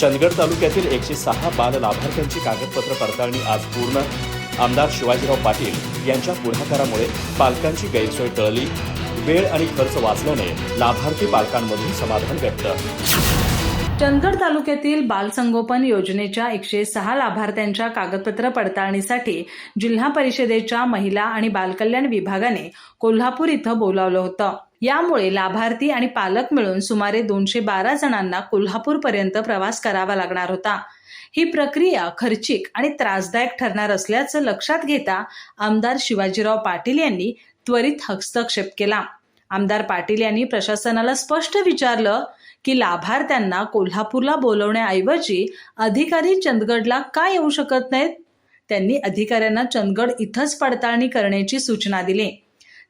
चंदगड तालुक्यातील एकशे सहा बाल लाभार्थ्यांची कागदपत्र पडताळणी आज पूर्ण. आमदार शिवाजीराव पाटील यांच्या पुढाकारामुळे पालकांची गैरसोय टळली. वेळ आणि खर्च वाचल्याने लाभार्थी पालकांमधून समाधान व्यक्त. चंदगड तालुक्यातील बालसंगोपन योजनेच्या एकशे सहा लाभार्थ्यांच्या कागदपत्र पडताळणीसाठी जिल्हा परिषदेच्या महिला आणि बालकल्याण विभागाने कोल्हापूर इथं बोलावलं होतं. यामुळे लाभार्थी आणि पालक मिळून सुमारे दोनशे बारा जणांना कोल्हापूरपर्यंत प्रवास करावा लागणार होता. ही प्रक्रिया खर्चिक आणि त्रासदायक ठरणार असल्याचं लक्षात घेता आमदार शिवाजीराव पाटील यांनी त्वरित हस्तक्षेप केला. आमदार पाटील यांनी प्रशासनाला स्पष्ट विचारलं की लाभार्थ्यांना कोल्हापूरला बोलवण्याऐवजी अधिकारी चंदगडला का येऊ शकत नाहीत? त्यांनी अधिकाऱ्यांना चंदगड इथंच पडताळणी करण्याची सूचना दिली.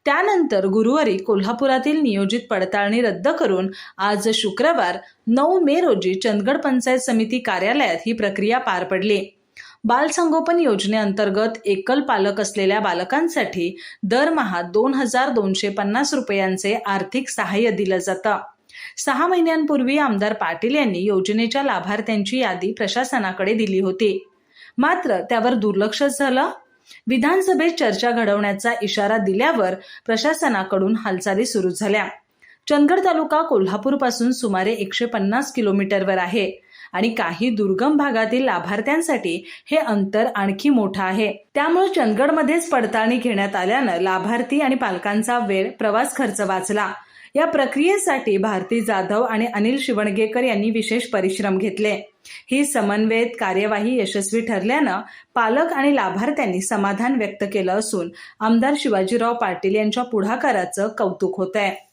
त्यानंतर गुरुवारी कोल्हापुरातील नियोजित पडताळणी रद्द करून आज शुक्रवार नऊ मे रोजी चंदगड पंचायत समिती कार्यालयात ही प्रक्रिया पार पडली. बालसंगोपन योजनेअंतर्गत एकल पालक असलेल्या बालकांसाठी दरमहा दोन हजार दोनशे पन्नास रुपयांचे आर्थिक सहाय्य दिलं जातं. सहा महिन्यांपूर्वी आमदार पाटील यांनी योजनेच्या लाभार्थ्यांची यादी प्रशासनाकडे दिली होती. मात्र त्यावर दुर्लक्ष झालं विधानसभेत चर्चा घडवण्याचा इशारा दिल्यावर प्रशासनाकडून हालचाली सुरू झाल्या. चंदगड तालुका कोल्हापूरपासून सुमारे एकशे पन्नास किलोमीटरवर आहे आणि काही दुर्गम भागातील लाभार्थ्यांसाठी हे अंतर आणखी मोठं आहे. त्यामुळे चंदगडमध्येच पडताळणी घेण्यात आल्यानं लाभार्थी आणि पालकांचा वेळ प्रवास खर्च वाचला. या प्रक्रियेसाठी भारती जाधव आणि अनिल शिवणगेकर यांनी विशेष परिश्रम घेतले. ही समन्वयित कार्यवाही यशस्वी ठरल्यानं पालक आणि लाभार्थ्यांनी समाधान व्यक्त केलं असून आमदार शिवाजीराव पाटील यांच्या पुढाकाराचं कौतुक होत आहे